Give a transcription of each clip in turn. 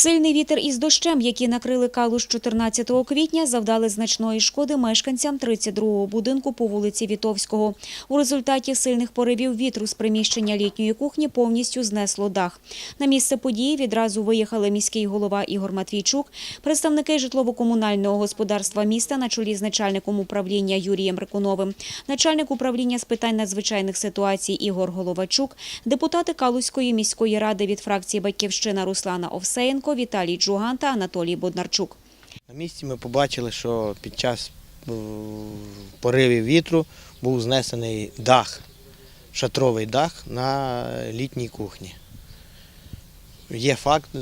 Сильний вітер із дощем, які накрили калуш 14 квітня, завдали значної шкоди мешканцям 32-го будинку по вулиці Вітовського. У результаті сильних поривів вітру з приміщення літньої кухні повністю знесло дах. На місце події відразу виїхали міський голова Ігор Матвійчук, представники житлово-комунального господарства міста на чолі з начальником управління Юрієм Рикуновим, начальник управління з питань надзвичайних ситуацій Ігор Головачук, депутати Калузької міської ради від фракції «Батьківщина» Руслана Овсеєнко, Віталій Джуган та Анатолій Боднарчук. На місці ми побачили, що під час е, поривів вітру був знесений дах, шатровий дах на літній кухні. Є факт е,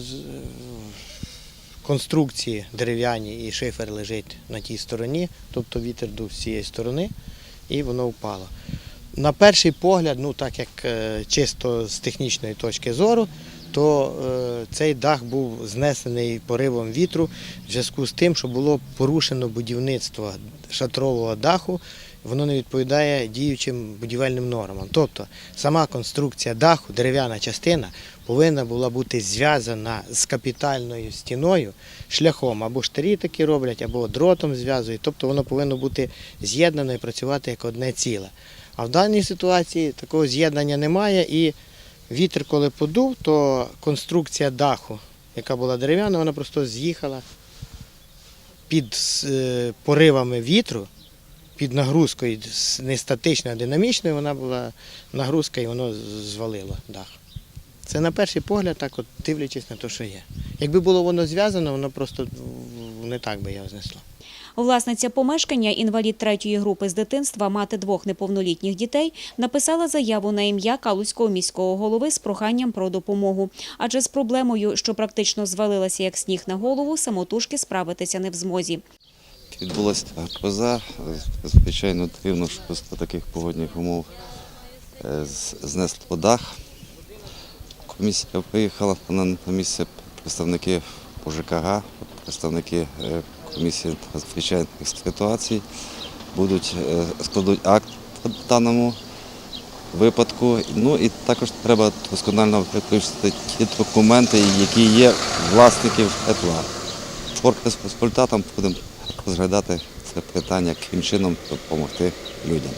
конструкції дерев'яні і шифер лежить на тій стороні, тобто вітер дув з цієї сторони і воно впало. На перший погляд, ну так як е, чисто з технічної точки зору, то е, цей дах був знесений поривом вітру в зв'язку з тим, що було порушено будівництво шатрового даху, воно не відповідає діючим будівельним нормам. Тобто сама конструкція даху, дерев'яна частина, повинна була бути зв'язана з капітальною стіною шляхом або штирі такі роблять, або дротом зв'язують. Тобто воно повинно бути з'єднано і працювати як одне ціле. А в даній ситуації такого з'єднання немає і вітер, коли подув, то конструкція даху, яка була дерев'яна, вона просто з'їхала під е, поривами вітру, під нагрузкою не статичною, а динамічною, вона була нагрузка і воно звалило дах. Це на перший погляд, так от дивлячись на те, що є. Якби було воно зв'язано, воно просто не так би його знесло. Власниця помешкання, інвалід третьої групи з дитинства, мати двох неповнолітніх дітей, написала заяву на ім'я Калузького міського голови з проханням про допомогу. Адже з проблемою, що практично звалилася як сніг на голову, самотужки справитися не в змозі. Відбулася гроза. Звичайно, дивно, що після таких погодних умов е, знесло дах. Комісія виїхала на місце представники ПЖКГ, представники комісії надзвичайних ситуацій. Будуть е, складуть акт по даному випадку. Ну і також треба досконально вивчити ті документи, які є власників житла. Спорт з результатом будемо розглядати це питання, яким чином допомогти людям.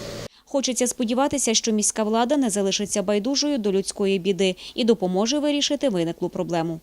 Хочеться сподіватися, що міська влада не залишиться байдужою до людської біди і допоможе вирішити виниклу проблему.